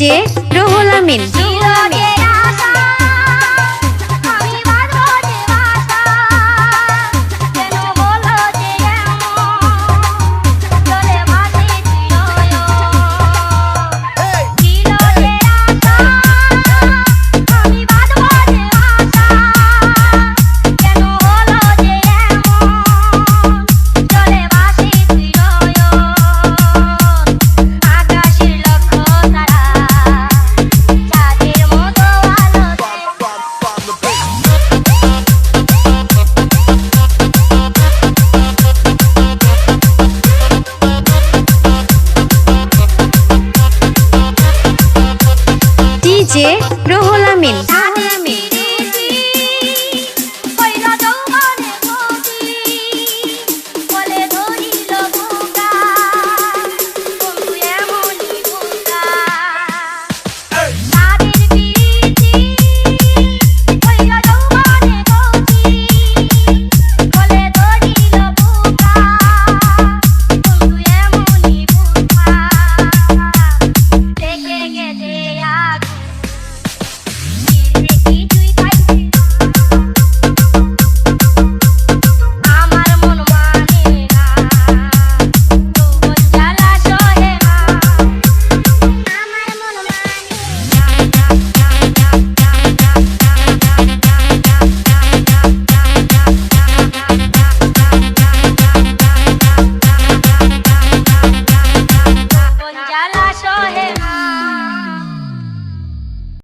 J রোহলামিন DJ রোহলা mill